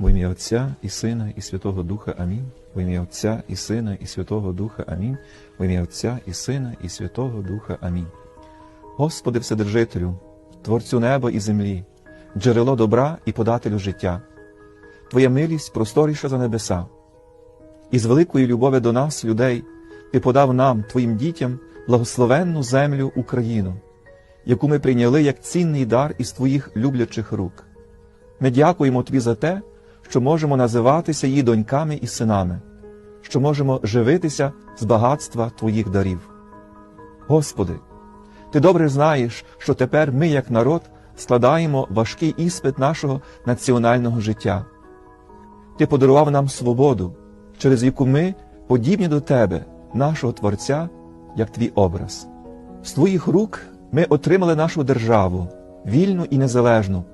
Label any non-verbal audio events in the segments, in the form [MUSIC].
Во ім'я Отця і Сина, і Святого Духа. Амінь. Во ім'я Отця і Сина, і Святого Духа. Амінь. Во ім'я Отця і Сина, і Святого Духа. Амінь. Господи Вседержителю, Творцю неба і землі, джерело добра і подателю життя, Твоя милість просторіша за небеса. І з великої любові до нас, людей, Ти подав нам, Твоїм дітям, благословенну землю Україну, яку ми прийняли як цінний дар із Твоїх люблячих рук. Ми дякуємо Тобі за те, що можемо називатися її доньками і синами, що можемо живитися з багатства Твоїх дарів. Господи, Ти добре знаєш, що тепер ми, як народ, складаємо важкий іспит нашого національного життя. Ти подарував нам свободу, через яку ми подібні до Тебе, нашого Творця, як Твій образ. З Твоїх рук ми отримали нашу державу, вільну і незалежну,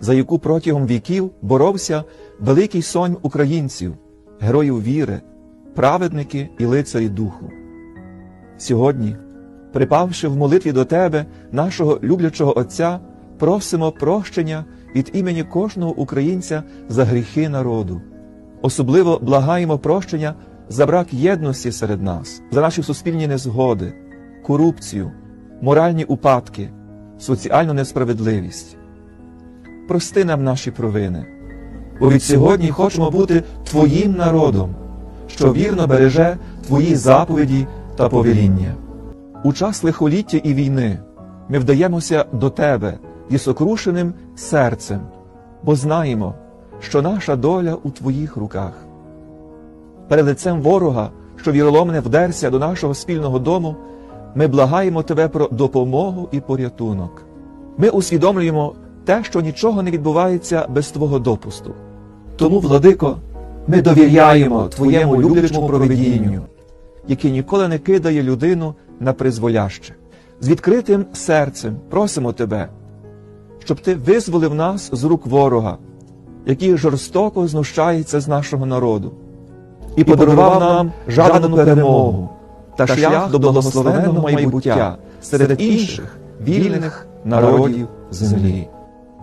за яку протягом віків боровся великий сонм українців, героїв віри, праведники і лицарі духу. Сьогодні, припавши в молитві до Тебе, нашого люблячого Отця, просимо прощення від імені кожного українця за гріхи народу. Особливо благаємо прощення за брак єдності серед нас, за наші суспільні незгоди, корупцію, моральні упадки, соціальну несправедливість. Прости нам наші провини, бо від сьогодні хочемо бути Твоїм народом, що вірно береже Твої заповіді та повеління. У час лихоліття і війни ми вдаємося до Тебе зі сокрушеним серцем, бо знаємо, що наша доля у Твоїх руках. Перед лицем ворога, що віроломне вдерся до нашого спільного дому, ми благаємо Тебе про допомогу і порятунок. Ми усвідомлюємо те, що нічого не відбувається без Твого допусту. Тому, владико, ми довіряємо Твоєму люблячому провидінню, яке ніколи не кидає людину на призволяще. З відкритим серцем просимо Тебе, щоб Ти визволив нас з рук ворога, який жорстоко знущається з нашого народу, і подарував нам жадану перемогу та шлях до благословенного майбуття серед інших вільних народів землі.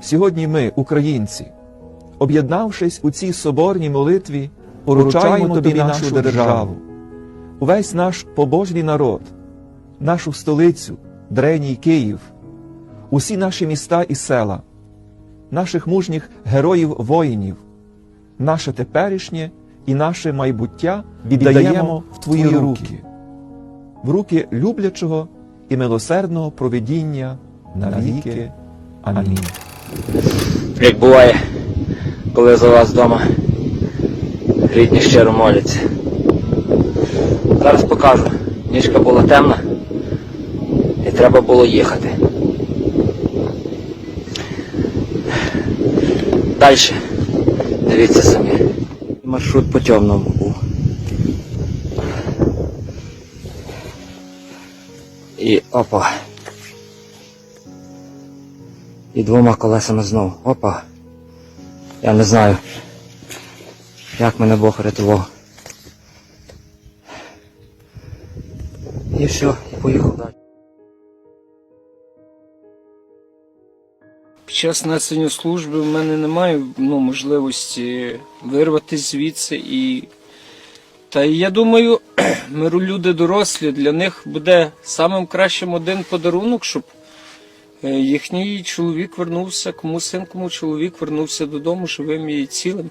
Сьогодні ми, українці, об'єднавшись у цій соборній молитві, поручаємо тобі нашу державу, увесь наш побожний народ, нашу столицю, древній Київ, усі наші міста і села, наших мужніх героїв воїнів, наше теперішнє і наше майбуття віддаємо в Твої руки, в руки люблячого і милосердного провидіння навіки. Амінь. Як буває, коли за вас вдома рідні щиро моляться. Зараз покажу. Ніжка була темна і треба було їхати. Далі. Дивіться самі. Маршрут по темному був. І опа. І двома колесами знов. Опа. Я не знаю, як мене Бог рятував. І все, і поїхав далі. Під час несення служби в мене немає ну, можливості вирватися звідси і. Та я думаю, [CLEARS THROAT] миру люди дорослі, для них буде самим кращим один подарунок, щоб їхній чоловік вернувся, кому син, кому чоловік вернувся додому живим і цілим.